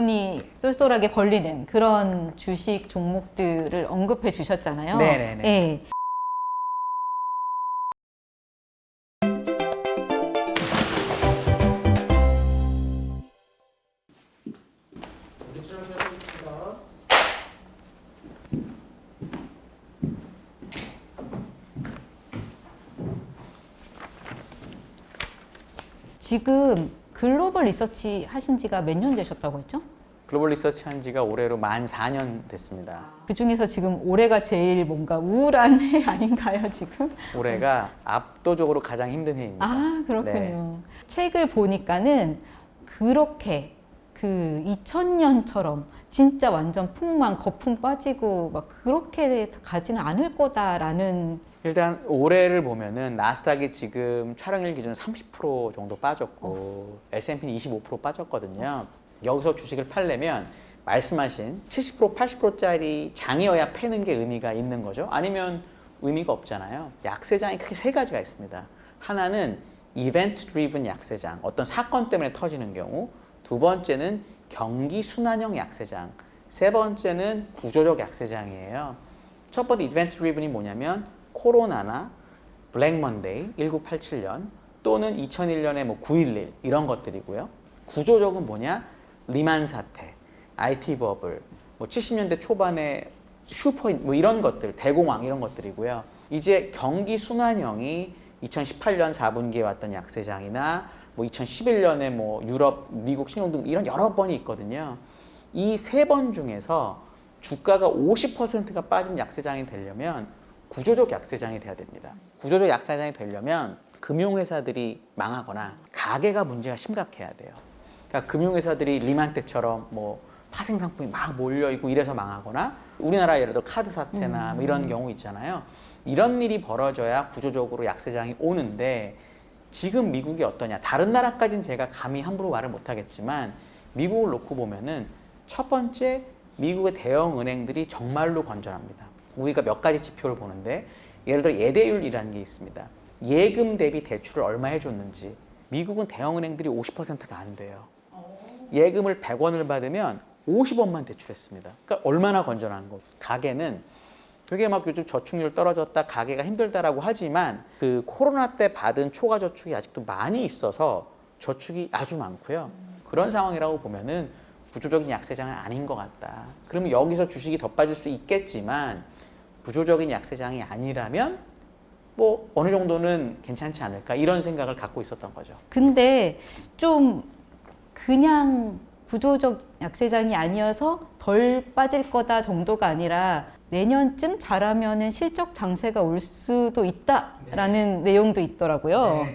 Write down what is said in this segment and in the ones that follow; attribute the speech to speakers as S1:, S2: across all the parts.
S1: 돈이 쏠쏠하게 벌리는 그런 주식 종목들을 언급해 주셨잖아요.
S2: 네네네.
S1: 네. 지금 글로벌 리서치 하신 지가 몇 년 되셨다고 했죠?
S2: 글로벌 리서치 한 지가 올해로 만 4년 됐습니다.
S1: 그 중에서 지금 올해가 제일 뭔가 우울한 해 아닌가요, 지금?
S2: 올해가 압도적으로 가장 힘든 해입니다.
S1: 아, 그렇군요.
S2: 네.
S1: 책을 보니까는 그렇게 그 2000년처럼 진짜 완전 풍만 거품 빠지고 막 그렇게 가지는 않을 거다라는
S2: 일단 올해를 보면은 나스닥이 지금 촬영일 기준 30% 정도 빠졌고 S&P는 25% 빠졌거든요. 여기서 주식을 팔려면 말씀하신 70% 80%짜리 장이어야 패는 게 의미가 있는 거죠. 아니면 의미가 없잖아요. 약세장이 크게 세 가지가 있습니다. 하나는 이벤트 드리븐 약세장, 어떤 사건 때문에 터지는 경우. 두 번째는 경기 순환형 약세장. 세 번째는 구조적 약세장이에요. 첫 번째 이벤트 드리븐이 뭐냐면 코로나나 블랙 먼데이 1987년 또는 2001년에 뭐 911 이런 것들이고요. 구조적은 뭐냐? 리만 사태, IT 버블, 뭐 70년대 초반에 슈퍼인 뭐 이런 것들, 대공황 이런 것들이고요. 이제 경기 순환형이 2018년 4분기에 왔던 약세장이나 뭐 2011년에 뭐 유럽, 미국 신용 등 이런 여러 번이 있거든요. 이 세 번 중에서 주가가 50%가 빠진 약세장이 되려면 구조적 약세장이 돼야 됩니다. 구조적 약세장이 되려면 금융회사들이 망하거나 가계가 문제가 심각해야 돼요. 그러니까 금융회사들이 리만 때처럼 뭐 파생 상품이 막 몰려 있고 이래서 망하거나 우리나라 예를 들어 카드 사태나 뭐 이런 경우 있잖아요. 이런 일이 벌어져야 구조적으로 약세장이 오는데 지금 미국이 어떠냐? 다른 나라까지는 제가 감히 함부로 말을 못 하겠지만 미국을 놓고 보면은 첫 번째 미국의 대형 은행들이 정말로 건전합니다. 우리가 몇 가지 지표를 보는데 예를 들어 예대율이라는 게 있습니다. 예금 대비 대출을 얼마 해줬는지 미국은 대형 은행들이 50%가 안 돼요. 예금을 100원을 받으면 50원만 대출했습니다. 그러니까 얼마나 건전한 거. 가게는 되게 막 요즘 저축률 떨어졌다, 가게가 힘들다라고 하지만 그 코로나 때 받은 초과 저축이 아직도 많이 있어서 저축이 아주 많고요. 그런 상황이라고 보면은 구조적인 약세장은 아닌 것 같다. 그러면 여기서 주식이 더 빠질 수 있겠지만 부조적인 약세장이 아니라면 뭐 어느 정도는 괜찮지 않을까 이런 생각을 갖고 있었던 거죠.
S1: 근데 좀 그냥 구조적 약세장이 아니어서 덜 빠질 거다 정도가 아니라 내년쯤 잘하면은 실적 장세가 올 수도 있다라는 내용도 있더라고요.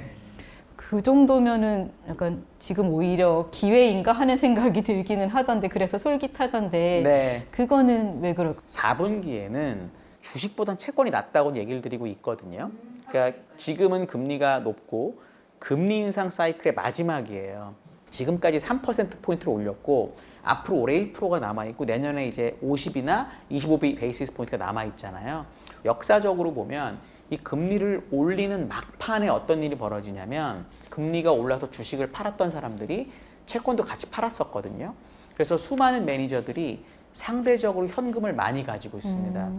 S1: 그 정도면은 약간 지금 오히려 기회인가 하는 생각이 들기는 하던데 그래서 솔깃하던데
S2: 네.
S1: 그거는 왜 그럴까?
S2: 4분기에는 주식보단 채권이 낫다고 얘기를 드리고 있거든요. 그러니까 지금은 금리가 높고 금리 인상 사이클의 마지막이에요. 지금까지 3%포인트를 올렸고 앞으로 올해 1%가 남아있고 내년에 이제 50이나 25 베이시스 포인트가 남아있잖아요. 역사적으로 보면 이 금리를 올리는 막판에 어떤 일이 벌어지냐면 금리가 올라서 주식을 팔았던 사람들이 채권도 같이 팔았었거든요. 그래서 수많은 매니저들이 상대적으로 현금을 많이 가지고 있습니다.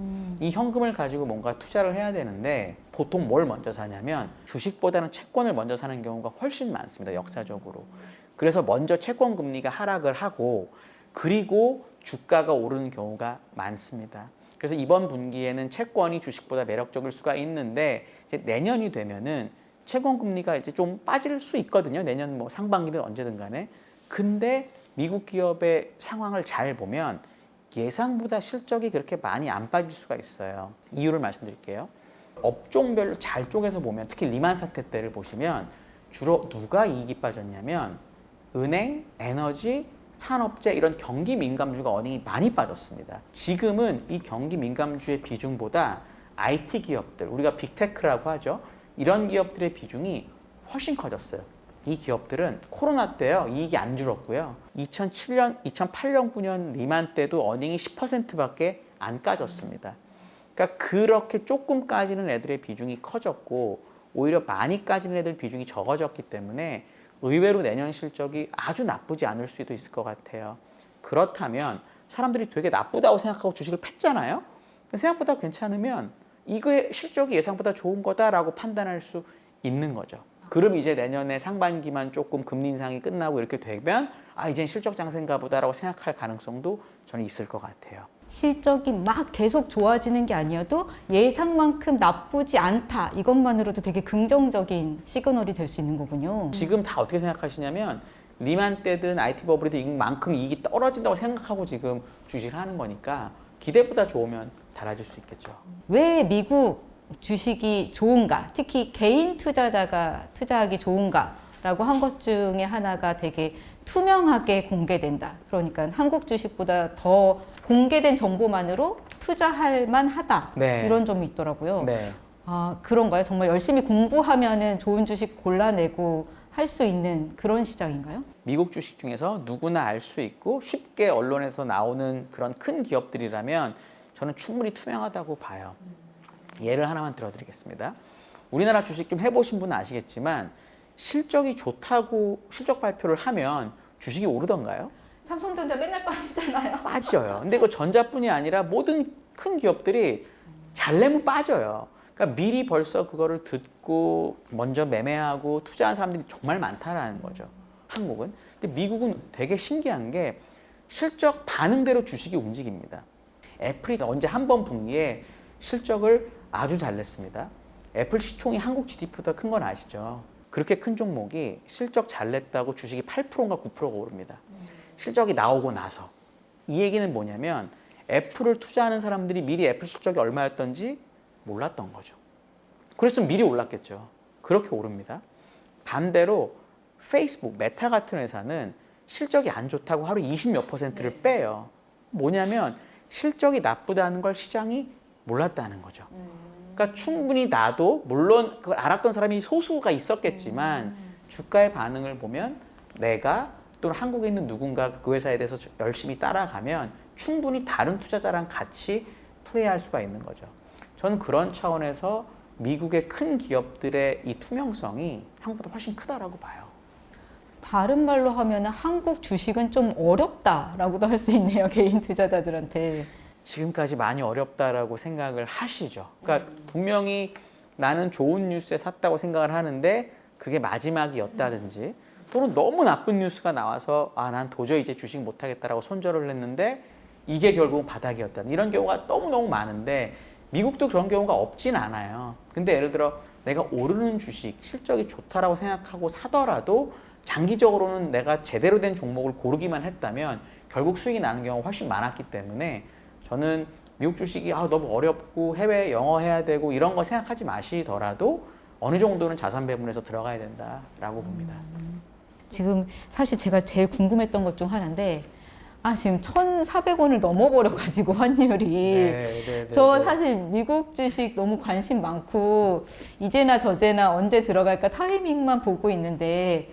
S2: 이 현금을 가지고 뭔가 투자를 해야 되는데 보통 뭘 먼저 사냐면 주식보다는 채권을 먼저 사는 경우가 훨씬 많습니다. 역사적으로. 그래서 먼저 채권 금리가 하락을 하고 그리고 주가가 오르는 경우가 많습니다. 그래서 이번 분기에는 채권이 주식보다 매력적일 수가 있는데 이제 내년이 되면은 채권 금리가 이제 좀 빠질 수 있거든요. 내년 뭐 상반기든 언제든 간에. 근데 미국 기업의 상황을 잘 보면 예상보다 실적이 그렇게 많이 안 빠질 수가 있어요. 이유를 말씀드릴게요. 업종별로 잘 쪼개서 보면 특히 리만 사태 때를 보시면 주로 누가 이익이 빠졌냐면 은행, 에너지, 산업재 이런 경기 민감주가 어닝이 많이 빠졌습니다. 지금은 이 경기 민감주의 비중보다 IT 기업들, 우리가 빅테크라고 하죠. 이런 기업들의 비중이 훨씬 커졌어요. 이 기업들은 코로나 때요 이익이 안 줄었고요. 2007년, 2008년, 9년 리만 때도 어닝이 10%밖에 안 까졌습니다. 그러니까 그렇게 조금 까지는 애들의 비중이 커졌고 오히려 많이 까지는 애들 비중이 적어졌기 때문에 의외로 내년 실적이 아주 나쁘지 않을 수도 있을 것 같아요. 그렇다면 사람들이 되게 나쁘다고 생각하고 주식을 팼잖아요. 생각보다 괜찮으면 이거의 실적이 예상보다 좋은 거다라고 판단할 수 있는 거죠. 그럼 이제 내년에 상반기만 조금 금리 인상이 끝나고 이렇게 되면 아 이젠 실적 장세인가 보다라고 생각할 가능성도 저는 있을 것 같아요.
S1: 실적이 막 계속 좋아지는 게 아니어도 예상만큼 나쁘지 않다. 이것만으로도 되게 긍정적인 시그널이 될 수 있는 거군요.
S2: 지금 다 어떻게 생각하시냐면 리만 때든 IT 버블이든 이만큼 이익이 떨어진다고 생각하고 지금 주식을 하는 거니까 기대보다 좋으면 달라질 수 있겠죠.
S1: 왜 미국 주식이 좋은가? 특히 개인 투자자가 투자하기 좋은가라고 한 것 중에 하나가 되게 투명하게 공개된다. 그러니까 한국 주식보다 더 공개된 정보만으로 투자할 만하다.
S2: 네.
S1: 이런 점이 있더라고요.
S2: 네.
S1: 아, 그런가요? 정말 열심히 공부하면은 좋은 주식 골라내고 할 수 있는 그런 시장인가요?
S2: 미국 주식 중에서 누구나 알 수 있고 쉽게 언론에서 나오는 그런 큰 기업들이라면 저는 충분히 투명하다고 봐요. 예를 하나만 들어드리겠습니다. 우리나라 주식 좀 해보신 분은 아시겠지만 실적이 좋다고 실적 발표를 하면 주식이 오르던가요?
S1: 삼성전자 맨날 빠지잖아요.
S2: 빠져요. 근데 그 전자뿐이 아니라 모든 큰 기업들이 잘 내면 빠져요. 그러니까 미리 벌써 그거를 듣고 먼저 매매하고 투자한 사람들이 정말 많다라는 거죠. 한국은. 근데 미국은 되게 신기한 게 실적 반응대로 주식이 움직입니다. 애플이 언제 한 번 분기에 실적을 아주 잘 냈습니다. 애플 시총이 한국 GDP보다 큰 건 아시죠? 그렇게 큰 종목이 실적 잘 냈다고 주식이 8%인가 9%가 오릅니다. 실적이 나오고 나서. 이 얘기는 뭐냐면 애플을 투자하는 사람들이 미리 애플 실적이 얼마였던지 몰랐던 거죠. 그랬으면 미리 올랐겠죠. 그렇게 오릅니다. 반대로 페이스북, 메타 같은 회사는 실적이 안 좋다고 하루 20 몇 퍼센트를 빼요. 뭐냐면 실적이 나쁘다는 걸 시장이 몰랐다는 거죠. 그러니까 충분히 나도 물론 그걸 알았던 사람이 소수가 있었겠지만 주가의 반응을 보면 내가 또는 한국에 있는 누군가 그 회사에 대해서 열심히 따라가면 충분히 다른 투자자랑 같이 플레이할 수가 있는 거죠. 저는 그런 차원에서 미국의 큰 기업들의 이 투명성이 한국보다 훨씬 크다라고 봐요.
S1: 다른 말로 하면 한국 주식은 좀 어렵다라고도 할 수 있네요. 개인 투자자들한테.
S2: 지금까지 많이 어렵다라고 생각을 하시죠. 그러니까 분명히 나는 좋은 뉴스에 샀다고 생각을 하는데 그게 마지막이었다든지 또는 너무 나쁜 뉴스가 나와서 아 난 도저히 이제 주식 못하겠다라고 손절을 했는데 이게 결국 바닥이었다 이런 경우가 너무너무 많은데 미국도 그런 경우가 없진 않아요. 근데 예를 들어 내가 오르는 주식 실적이 좋다라고 생각하고 사더라도 장기적으로는 내가 제대로 된 종목을 고르기만 했다면 결국 수익이 나는 경우가 훨씬 많았기 때문에 저는 미국 주식이 아, 너무 어렵고 해외 영어 해야 되고 이런 거 생각하지 마시더라도 어느 정도는 자산 배분에서 들어가야 된다라고 봅니다.
S1: 지금 사실 제가 제일 궁금했던 것 중 하나인데 아 지금 1,400원을 넘어버려 가지고 환율이
S2: 네,
S1: 저 사실 미국 주식 너무 관심 많고 이제나 저제나 언제 들어갈까 타이밍만 보고 있는데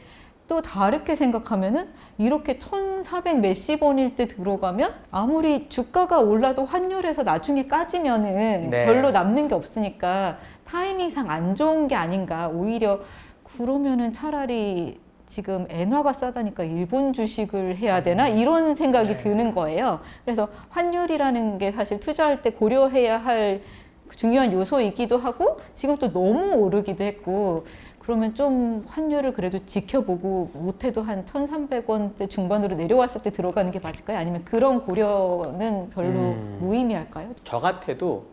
S1: 또 다르게 생각하면은 이렇게 1,400 몇십 원일 때 들어가면 아무리 주가가 올라도 환율에서 나중에 까지면은
S2: 네.
S1: 별로 남는 게 없으니까 타이밍상 안 좋은 게 아닌가 오히려 그러면은 차라리 지금 엔화가 싸다니까 일본 주식을 해야 되나 이런 생각이
S2: 네.
S1: 드는 거예요. 그래서 환율이라는 게 사실 투자할 때 고려해야 할 중요한 요소이기도 하고 지금 또 너무 오르기도 했고 그러면 좀 환율을 그래도 지켜보고 못해도 한 1,300원대 중반으로 내려왔을 때 들어가는 게 맞을까요? 아니면 그런 고려는 별로
S2: 음.
S1: 무의미할까요?
S2: 저 같아도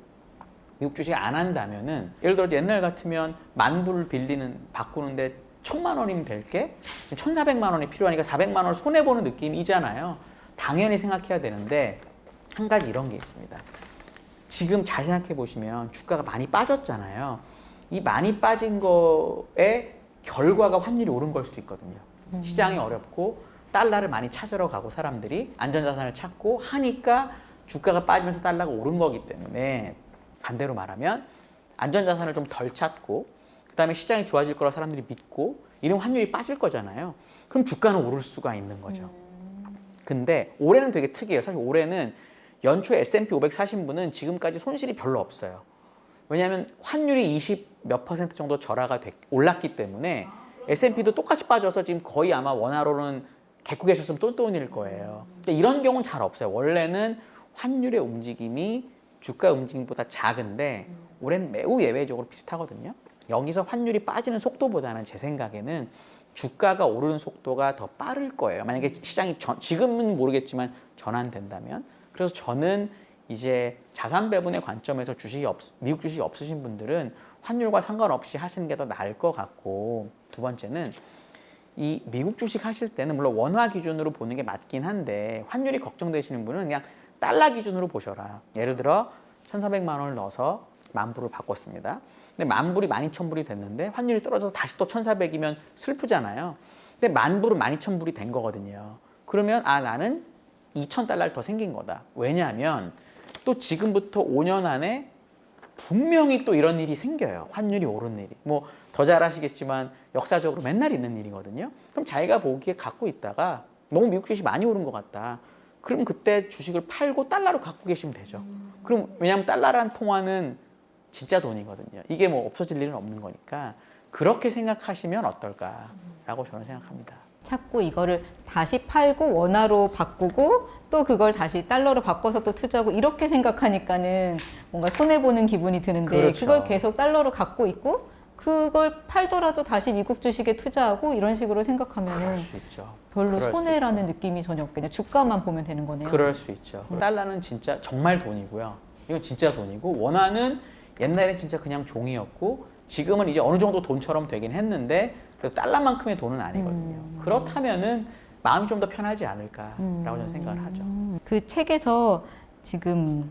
S2: 미국 주식 안 한다면은 예를 들어 옛날 같으면 만불 빌리는 바꾸는데 천만 원이면 될 게 지금 천사백만 원이 필요하니까 사백만 원을 손해 보는 느낌이잖아요. 당연히 생각해야 되는데 한 가지 이런 게 있습니다. 지금 잘 생각해 보시면 주가가 많이 빠졌잖아요. 이 많이 빠진 거의 결과가 환율이 오른 걸 수도 있거든요. 시장이 어렵고 달러를 많이 찾으러 가고 사람들이 안전자산을 찾고 하니까 주가가 빠지면서 달러가 오른 거기 때문에 반대로 말하면 안전자산을 좀 덜 찾고 그다음에 시장이 좋아질 거라 사람들이 믿고 이런 환율이 빠질 거잖아요. 그럼 주가는 오를 수가 있는 거죠. 근데 올해는 되게 특이해요. 사실 올해는 연초 S&P 500 사신 분은 지금까지 손실이 별로 없어요. 왜냐하면 환율이 20 몇 퍼센트 정도 절하가 됐, 올랐기 때문에 S&P도 똑같이 빠져서 지금 거의 아마 원화로는 갖고 계셨으면 또 돈일 거예요. 근데 이런 경우는 잘 없어요. 원래는 환율의 움직임이 주가 움직임보다 작은데 올해는 매우 예외적으로 비슷하거든요. 여기서 환율이 빠지는 속도보다는 제 생각에는 주가가 오르는 속도가 더 빠를 거예요. 만약에 시장이 전- 지금은 모르겠지만 전환된다면. 그래서 저는 이제 자산 배분의 관점에서 주식이 없, 미국 주식이 없으신 분들은 환율과 상관없이 하시는 게 더 나을 것 같고 두 번째는 이 미국 주식 하실 때는 물론 원화 기준으로 보는 게 맞긴 한데 환율이 걱정되시는 분은 그냥 달러 기준으로 보셔라. 예를 들어 1,400만 원을 넣어서 만 불을 바꿨습니다. 근데 만 불이 12,000불이 됐는데 환율이 떨어져서 다시 또 1,400이면 슬프잖아요. 근데 만 불은 12,000불이 된 거거든요. 그러면 아 나는 2,000달러를 더 생긴 거다. 왜냐하면 또 지금부터 5년 안에 분명히 또 이런 일이 생겨요. 환율이 오른 일이. 뭐 더 잘 아시겠지만 역사적으로 맨날 있는 일이거든요. 그럼 자기가 보기에 갖고 있다가 너무 미국 주식이 많이 오른 것 같다. 그럼 그때 주식을 팔고 달러로 갖고 계시면 되죠. 그럼 왜냐하면 달러란 통화는 진짜 돈이거든요. 이게 뭐 없어질 일은 없는 거니까 그렇게 생각하시면 어떨까라고 저는 생각합니다.
S1: 자꾸 이거를 다시 팔고 원화로 바꾸고 또 그걸 다시 달러로 바꿔서 또 투자하고 이렇게 생각하니까는 뭔가 손해 보는 기분이 드는데
S2: 그렇죠.
S1: 그걸 계속 달러로 갖고 있고 그걸 팔더라도 다시 미국 주식에 투자하고 이런 식으로 생각하면은. 별로 손해라는 느낌이 전혀 없겠네요. 주가만 보면 되는 거네요.
S2: 그럴 수 있죠. 달러는 진짜 정말 돈이고요. 이건 진짜 돈이고 원화는 옛날엔 진짜 그냥 종이었고 지금은 이제 어느 정도 돈처럼 되긴 했는데 그래도 달러만큼의 돈은 아니거든요. 그렇다면은 마음이 좀 더 편하지 않을까라고 저는 생각을 하죠.
S1: 음, 그 책에서 지금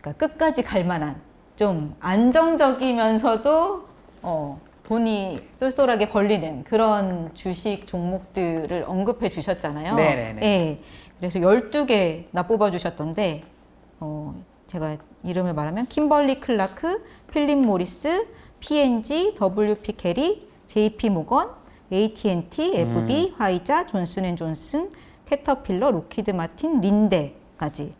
S1: 그러니까 끝까지 갈 만한 좀 안정적이면서도 어, 돈이 쏠쏠하게 벌리는 그런 주식 종목들을 언급해 주셨잖아요.
S2: 네네네.
S1: 예. 그래서 12개나 뽑아 주셨던데 어, 제가 이름을 말하면 킴벌리 클라크, 필립 모리스, P&G, WP 캐리, JP 모건, AT&T, FB, 화이자, 존슨앤존슨, 캐터필러, 로키드 마틴, 린데까지.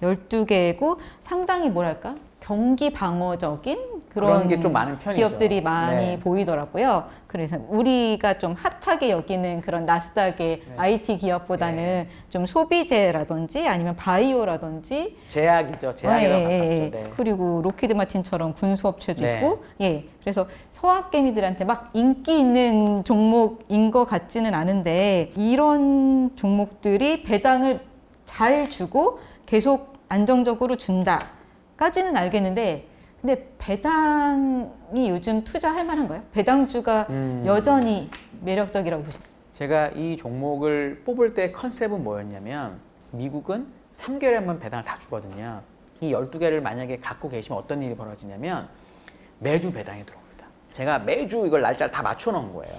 S1: 12개고 상당히 뭐랄까? 경기 방어적인 그런,
S2: 그런 게 좀 많은 편이죠.
S1: 기업들이 많이
S2: 네.
S1: 보이더라고요. 그래서 우리가 좀 핫하게 여기는 그런 나스닥의
S2: 네.
S1: IT 기업보다는 좀 소비재라든지 아니면 바이오라든지
S2: 제약이죠. 제약에 더
S1: 예, 예,
S2: 가깝죠.
S1: 예.
S2: 네.
S1: 그리고 로키드 마틴처럼 군수업체도
S2: 네.
S1: 있고, 예. 그래서 서학개미들한테 막 인기 있는 종목인 것 같지는 않은데 이런 종목들이 배당을 잘 주고 계속 안정적으로 준다까지는 알겠는데, 근데 배당이 요즘 투자할 만한가요? 배당주가
S2: 음.
S1: 여전히 매력적이라고 보시나요?
S2: 제가 이 종목을 뽑을 때 컨셉은 뭐였냐면 미국은 3개월에 한 번 배당을 다 주거든요. 이 12개를 만약에 갖고 계시면 어떤 일이 벌어지냐면 매주 배당이 들어옵니다. 제가 매주 이걸 날짜를 다 맞춰 놓은 거예요.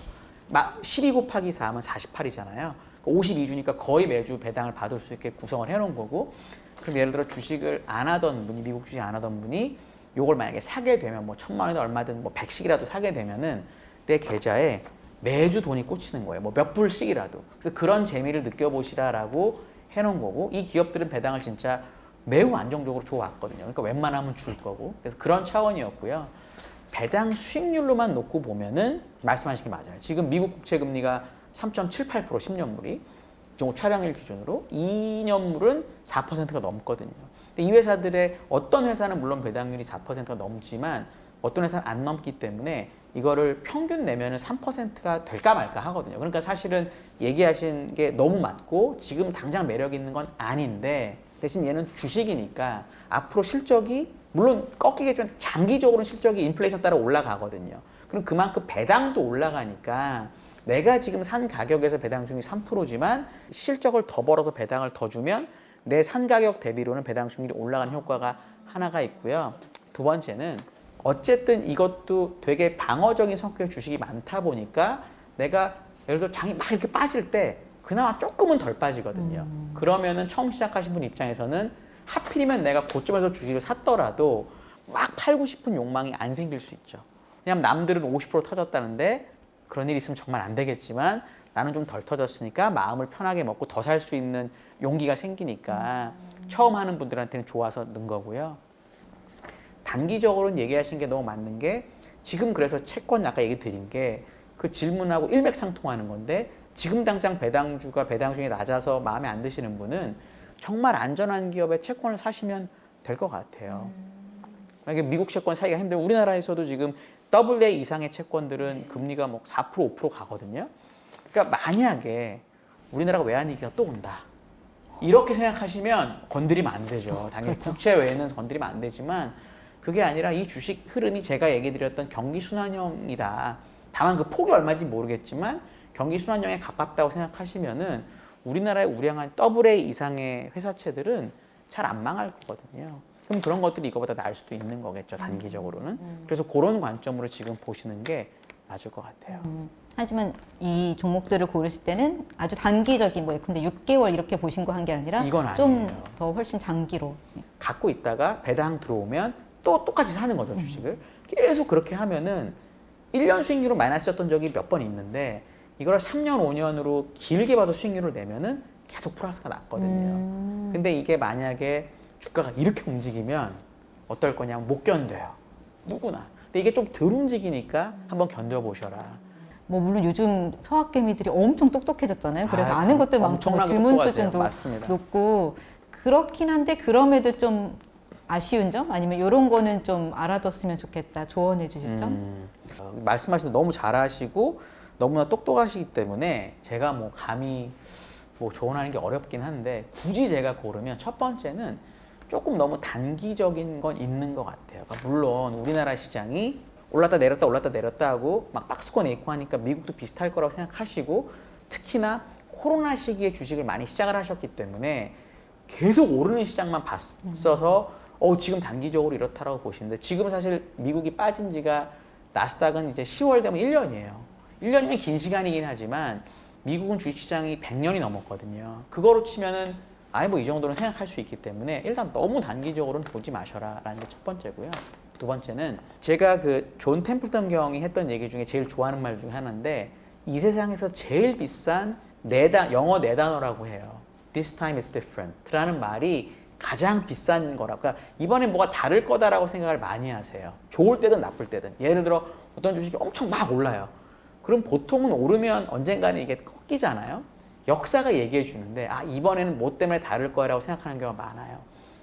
S2: 막12 곱하기 4하면 48이잖아요. 52주니까 거의 매주 배당을 받을 수 있게 구성을 해 놓은 거고 그럼 예를 들어 주식을 안 하던 분이 미국 주식 안 하던 분이 요걸 만약에 사게 되면 뭐 천만 원이든 얼마든 뭐 백씩이라도 사게 되면은 내 계좌에 매주 돈이 꽂히는 거예요. 뭐 몇 불씩이라도. 그래서 그런 재미를 느껴보시라라고 해놓은 거고 이 기업들은 배당을 진짜 매우 안정적으로 줘왔거든요. 그러니까 웬만하면 줄 거고. 그래서 그런 차원이었고요. 배당 수익률로만 놓고 보면은 말씀하신 게 맞아요. 지금 미국 국채 금리가 3.78% 10년물이 좀 촬영일 기준으로 2년물은 4%가 넘거든요. 근데 이 회사들의 어떤 회사는 물론 배당률이 4%가 넘지만 어떤 회사는 안 넘기 때문에 이거를 평균 내면은 3%가 될까 말까 하거든요. 그러니까 사실은 얘기하신 게 너무 맞고 지금 당장 매력 있는 건 아닌데 대신 얘는 주식이니까 앞으로 실적이 물론 꺾이겠지만 장기적으로는 실적이 인플레이션 따라 올라가거든요. 그럼 그만큼 배당도 올라가니까 내가 지금 산 가격에서 배당 중이 3%지만 실적을 더 벌어서 배당을 더 주면 내 산 가격 대비로는 배당 수익률이 올라가는 효과가 하나가 있고요. 두 번째는 어쨌든 이것도 되게 방어적인 성격의 주식이 많다 보니까 내가 예를 들어 장이 막 이렇게 빠질 때 그나마 조금은 덜 빠지거든요. 그러면은 처음 시작하신 분 입장에서는 하필이면 내가 고점에서 주식을 샀더라도 막 팔고 싶은 욕망이 안 생길 수 있죠. 왜냐면 남들은 50% 터졌다는데 그런 일이 있으면 정말 안 되겠지만 나는 좀 덜 터졌으니까 마음을 편하게 먹고 더 살 수 있는 용기가 생기니까 처음 하는 분들한테는 좋아서 는 거고요. 단기적으로는 얘기하신 게 너무 맞는 게 지금 그래서 채권 아까 얘기 드린 게 그 질문하고 일맥상통하는 건데 지금 당장 배당주가 배당 중에 낮아서 마음에 안 드시는 분은 정말 안전한 기업의 채권을 사시면 될 것 같아요. 만약에 미국 채권 사기가 힘들면 우리나라에서도 지금 더블 A 이상의 채권들은 금리가 뭐 4% 5% 가거든요. 그러니까 만약에 우리나라가 외환위기가 또 온다. 이렇게 생각하시면 건드리면 안 되죠. 당연히
S1: 그렇죠.
S2: 국채 외에는 건드리면 안 되지만 그게 아니라 이 주식 흐름이 제가 얘기 드렸던 경기 순환형이다. 다만 그 폭이 얼마인지 모르겠지만 경기 순환형에 가깝다고 생각하시면은 우리나라의 우량한 더블 A 이상의 회사채들은 잘 안 망할 거거든요. 그럼 그런 것들이 이거보다 나을 수도 있는 거겠죠, 단기적으로는. 그래서 그런 관점으로 지금 보시는 게 맞을 것 같아요.
S1: 음, 하지만 이 종목들을 고르실 때는 아주 단기적인 뭐 근데 6개월 이렇게 보신 거 한 게 아니라 좀. 더 훨씬 장기로.
S2: 갖고 있다가 배당 들어오면 또 똑같이 사는 거죠 주식을 계속 그렇게 하면은 1년 수익률은 마이너스였던 적이 몇 번 있는데 이걸 3년 5년으로 길게 봐도 수익률을 내면은 계속 플러스가 났거든요
S1: 음.
S2: 근데 이게 만약에 주가가 이렇게 움직이면 어떨 거냐면 못 견뎌요 누구나 근데 이게 좀 덜 움직이니까 한번 견뎌보셔라
S1: 뭐 물론 요즘 서학개미들이 엄청 똑똑해졌잖아요. 그래서
S2: 아,
S1: 아, 는 것들 많고 질문. 수준도. 높고 그렇긴 한데 그럼에도 좀 아쉬운 점 아니면 이런 거는 좀 알아뒀으면 좋겠다 조언해 주실 점.
S2: 음, 어, 말씀하시는 거 너무 잘하시고 너무나 똑똑하시기 때문에 제가 뭐 감히 뭐 조언하는 게 어렵긴 한데 굳이 제가 고르면 첫 번째는 조금 너무 단기적인 건 있는 것 같아요. 그러니까 물론 우리나라 시장이 올랐다 내렸다 올랐다 내렸다 하고 막 박스권 있고 하니까 미국도 비슷할 거라고 생각하시고 특히나 코로나 시기에 주식을 많이 시작을 하셨기 때문에 계속 오르는 시장만 봤어서 어 지금 단기적으로 이렇다라고 보시는데 지금 사실 미국이 빠진 지가 나스닥은 이제 10월 되면 1년이에요. 1년이면 긴 시간이긴 하지만 미국은 주식시장이 100년이 넘었거든요. 그거로 치면은 아예 뭐 이 정도는 생각할 수 있기 때문에 일단 너무 단기적으로는 보지 마셔라 라는 게 첫 번째고요. 두 번째는 제가 그 존 템플턴 경이 했던 얘기 중에 제일 좋아하는 말 중에 하나인데 이 세상에서 제일 비싼 네 단, 영어 네 단어라고 해요. This time is different라는 말이 가장 비싼 거라고. 그러니까 이번엔 뭐가 다를 거다라고 생각을 많이 하세요. 좋을 때든 나쁠 때든. 예를 들어 어떤 주식이 엄청 막 올라요. 그럼 보통은 오르면 언젠가는 이게 꺾이잖아요. 역사가 얘기해 주는데 아 이번에는 뭐 때문에 다를 거라고 생각하는 경우가 많아요.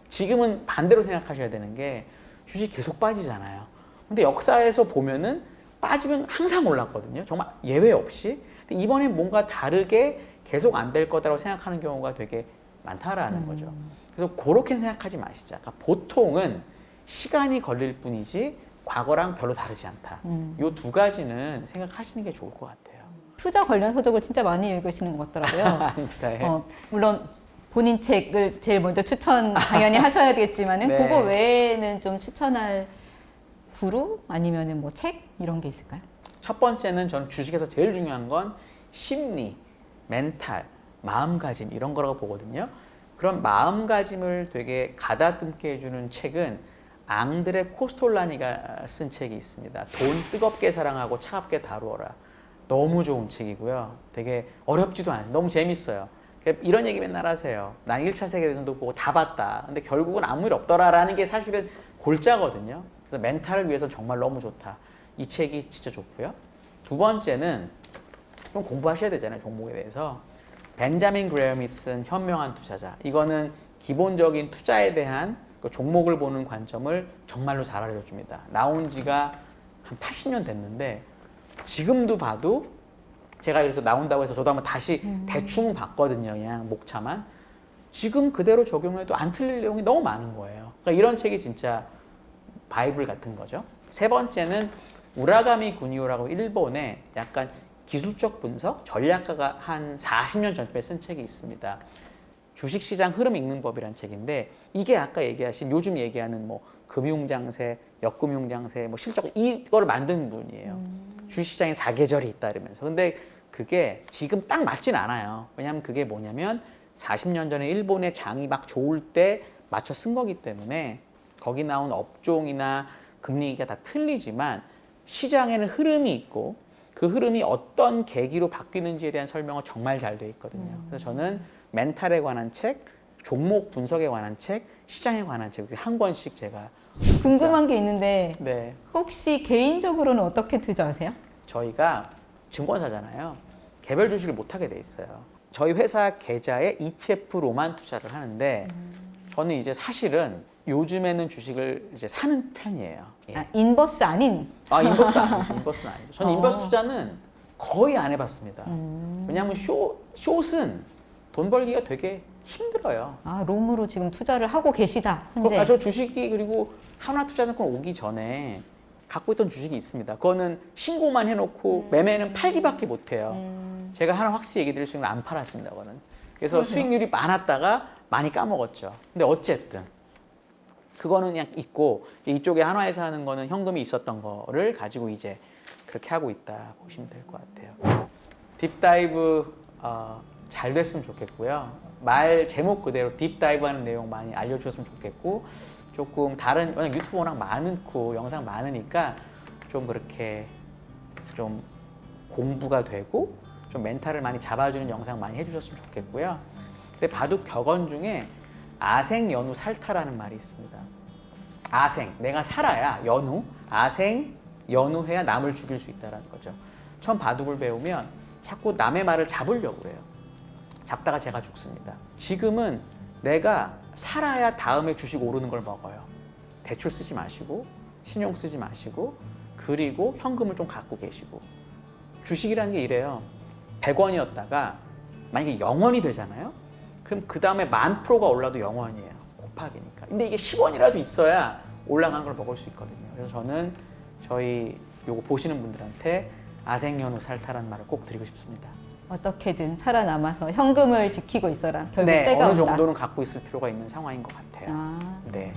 S2: 지금은 반대로 생각하셔야 되는 게 주식 계속 빠지잖아요. 근데 역사에서 보면은 빠지면 항상 올랐거든요. 정말 예외 없이. 근데 이번엔 뭔가 다르게 계속 안 될 거다라고 생각하는 경우가 되게 많다라는 거죠. 그래서 그렇게 생각하지 마시자. 그러니까 보통은 시간이 걸릴 뿐이지 과거랑 별로 다르지 않다.
S1: 음.
S2: 이두 가지는 생각하시는 게 좋을 것 같아요.
S1: 투자 관련 서적을 진짜 많이 읽으시는 것 같더라고요.
S2: 예.
S1: 어, 물론 본인 책을 제일 먼저 추천 당연히 하셔야겠지만은
S2: 네.
S1: 그거 외에는 좀 추천할 구루 아니면은 뭐 책 이런 게 있을까요?
S2: 첫 번째는 저는 주식에서 제일 중요한 건 심리, 멘탈, 마음가짐 이런 거라고 보거든요. 그런 마음가짐을 되게 가다듬게 해주는 책은 앙드레 코스톨라니가 쓴 책이 있습니다. 돈 뜨겁게 사랑하고 차갑게 다루어라. 너무 좋은 책이고요. 되게 어렵지도 않아요. 너무 재밌어요. 그러니까 이런 얘기 맨날 하세요. 난 1차 세계대전도 보고 다 봤다. 근데 결국은 아무 일 없더라라는 게 사실은 골자거든요. 그래서 멘탈을 위해서 정말 너무 좋다. 이 책이 진짜 좋고요. 두 번째는 좀 공부하셔야 되잖아요. 종목에 대해서. 벤자민 그레엄이 쓴 현명한 투자자. 이거는 기본적인 투자에 대한 그 종목을 보는 관점을 정말로 잘 알려줍니다. 나온 지가 한 80년 됐는데 지금도 봐도 제가 그래서 나온다고 해서 저도 한번 다시 대충 봤거든요. 그냥 목차만. 지금 그대로 적용해도 안 틀릴 내용이 너무 많은 거예요. 그러니까 이런 책이 진짜 바이블 같은 거죠. 세 번째는 우라가미 군이오라고 일본의 약간 기술적 분석 전략가가 한 40년 전쯤에 쓴 책이 있습니다. 주식시장 흐름 읽는 법이라는 책인데 이게 아까 얘기하신 요즘 얘기하는 뭐 금융장세, 역금융장세, 뭐 실적 이거를 만든 분이에요. 주식시장에 사계절이 있다 이러면서. 근데 그게 지금 딱 맞진 않아요. 왜냐하면 그게 뭐냐면 40년 전에 일본의 장이 막 좋을 때 맞춰 쓴 거기 때문에 거기 나온 업종이나 금리 얘기가 다 틀리지만 시장에는 흐름이 있고 그 흐름이 어떤 계기로 바뀌는지에 대한 설명은 정말 잘 돼 있거든요. 그래서 저는 멘탈에 관한 책, 종목 분석에 관한 책, 시장에 관한 책 한 권씩 제가
S1: 궁금한 게 있는데
S2: 네
S1: 혹시 개인적으로는 어떻게 투자하세요?
S2: 저희가 증권사잖아요. 개별 주식을 못 하게 돼 있어요. 저희 회사 계좌에 ETF로만 투자를 하는데 저는 이제 사실은 요즘에는 주식을 이제 사는 편이에요. 예.
S1: 아, 인버스 아닌
S2: 아 인버스 아니죠. 인버스는 아니죠. 저는
S1: 어.
S2: 인버스 투자는 거의 안 해봤습니다.
S1: 음.
S2: 왜냐하면 쇼 숏은 돈 벌기가 되게 힘들어요.
S1: 아, 롬으로 지금 투자를 하고 계시다. 현재.
S2: 아, 저 주식이 그리고 하나 투자증권 오기 전에 갖고 있던 주식이 있습니다. 그거는 신고만 해놓고 매매는 팔기밖에 못해요.
S1: 음,
S2: 제가 하나 확실히 얘기 드릴 수 있는 건 안 팔았습니다. 그거는. 그래서
S1: 그러세요?
S2: 수익률이 많았다가 많이 까먹었죠. 근데 어쨌든 그거는 그냥 있고 이쪽에 한화에서 하는 거는 현금이 있었던 거를 가지고 이제 그렇게 하고 있다 보시면 될 것 같아요. 딥다이브 어, 잘 됐으면 좋겠고요. 말 제목 그대로 딥다이브 하는 내용 많이 알려주셨으면 좋겠고 조금 다른 유튜브 워낙 많고 영상 많으니까 좀 그렇게 좀 공부가 되고 좀 멘탈을 많이 잡아주는 영상 많이 해주셨으면 좋겠고요. 근데 바둑 격언 중에 아생 연우 살타라는 말이 있습니다. 아생 내가 살아야 연우 아생 연우해야 남을 죽일 수 있다라는 거죠. 처음 바둑을 배우면 자꾸 남의 말을 잡으려고 그래요. 잡다가 제가 죽습니다. 지금은 내가 살아야 다음에 주식 오르는 걸 먹어요. 대출 쓰지 마시고 신용 쓰지 마시고 그리고 현금을 좀 갖고 계시고 주식이라는 게 이래요. 100원이었다가 만약에 0원이 되잖아요. 그럼 그 다음에 만 프로가 올라도 0원이에요. 곱하기니까. 근데 이게 10원이라도 있어야 올라간 걸 먹을 수 있거든요. 그래서 저는 저희 요거 보시는 분들한테 아생연우 살타라는 말을 꼭 드리고 싶습니다.
S1: 어떻게든 살아남아서 현금을 지키고 있어라. 결국
S2: 네,
S1: 때가
S2: 어느
S1: 온다.
S2: 정도는 갖고 있을 필요가 있는 상황인 것 같아요.
S1: 아,
S2: 네.